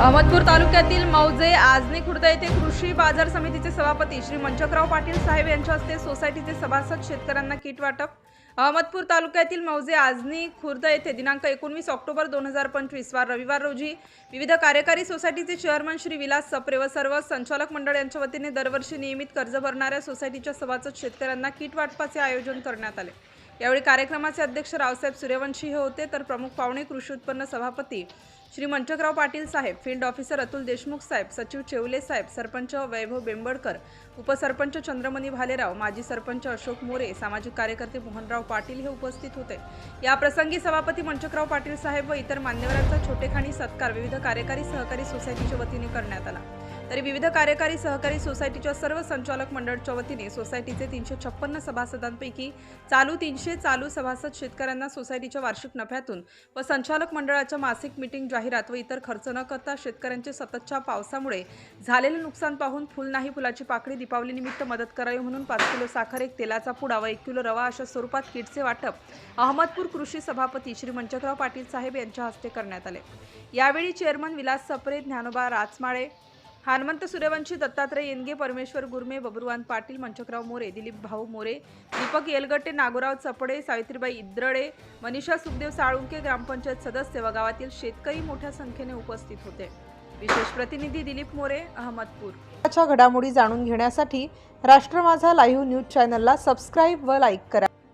अहमदपूर तालुक्यातील मौजे आजनी खुर्द येथे कृषी बाजार समितीचे सभापती श्री मंचकराव पाटील साहेब यांच्या हस्ते सोसायटीचे सभासद शेतकऱ्यांना किट वाटप. अहमदपूर तालुक्यातील मौजे आजनी खुर्द येथे दिनांक एकोणवीस ऑक्टोबर दोन हजार पंचवीस वार रविवार रोजी विविध कार्यकारी सोसायटीचे चेअरमन श्री विलास सप्रे व सर्व संचालक मंडळ यांच्या वतीने दरवर्षी नियमित कर्ज भरणाऱ्या सोसायटीच्या सभासद शेतकऱ्यांना किट वाटपाचे आयोजन करण्यात आले. यावेळी कार्यक्रमाचे अध्यक्ष रावसाहेब सूर्यवंशी हे होते. तर प्रमुख पाहुणे कृषी उत्पन्न सभापती श्री मंचकराव पाटील साहेब फील्ड ऑफिसर अतुल देशमुख साहेब सचिव चेवले साहेब सरपंच वैभव बेंबडकर उपसरपंच चंद्रमणी भालेराव माजी सरपंच अशोक मोरे सामाजिक कार्यकर्ते मोहनराव पाटील हे उपस्थित होते. या प्रसंगी सभापती मंचकराव पाटील साहेब व इतर मान्यवरांचा छोटेखानी सत्कार विविध कार्यकारी सहकारी सोसायटीच्या वतीने करण्यात आला. तरी विविध कार्यकारी सहकारी सोसायटीच्या सर्व संचालक मंडळच्या वतीने सोसायटीचे तीनशे छप्पन्न सभासदांपैकी चालू तीनशे चालू सभासद शेतकऱ्यांना सोसायटीच्या वार्षिक नफ्यातून व संचालक मंडळाच्या मासिक मीटिंग जाहिरात व इतर खर्च न करता शेतकऱ्यांचे सततच्या पावसामुळे झालेले नुकसान पाहून फुल नाही फुलाची पाकळी दीपावलीनिमित्त मदत करावी म्हणून पाच किलो साखर एक तेलाचा पुडा व एक किलो रवा अशा स्वरूपात किटचे वाटप अहमदपूर कृषी सभापती श्री मंचकराव पाटील साहेब यांच्या हस्ते करण्यात आले. यावेळी चेअरमन विलास सप्रे ज्ञानोबा राजमाळे हनुमंत सूर्यवंशी दत्तात्रय येनगे परमेश्वर गुरमे बबरुवान पाटील मंचकराव मोरे दिलीप भाऊ मोरे दीपक येलगट्टे नागोराव चपडे सावित्रीबाई इद्रडे मनीषा सुखदेव साळुंके ग्रामपंचायत सदस्य व गावातील शेतकरी मोठ्या संख्येने उपस्थित होते. विशेष प्रतिनिधी दिलीप मोरे अहमदपूर. घडामोडी जाणून घेण्यासाठी राष्ट्र माझा लाईव्ह न्यूज चॅनलला सबस्क्राईब व लाईक करा.